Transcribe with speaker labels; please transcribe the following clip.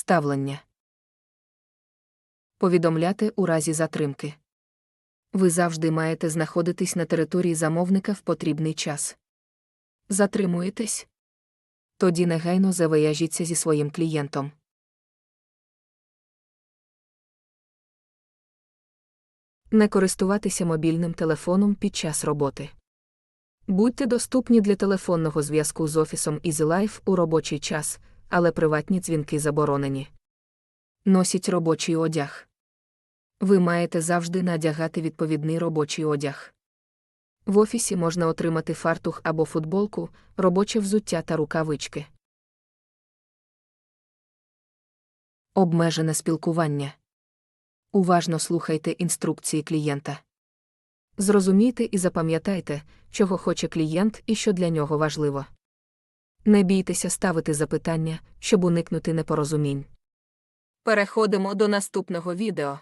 Speaker 1: Ставлення. Повідомляти у разі затримки. Ви завжди маєте знаходитись на території замовника в потрібний час. Затримуєтесь? Тоді негайно завияжіться зі своїм клієнтом. Не користуватися мобільним телефоном під час роботи. Будьте доступні для телефонного зв'язку з офісом EasyLife у робочий час, але приватні дзвінки заборонені. Носіть робочий одяг. Ви маєте завжди надягати відповідний робочий одяг. В офісі можна отримати фартух або футболку, робоче взуття та рукавички. Обмежене спілкування. Уважно слухайте інструкції клієнта. Зрозумійте і запам'ятайте, чого хоче клієнт і що для нього важливо. Не бійтеся ставити запитання, щоб уникнути непорозумінь. Переходимо до наступного відео.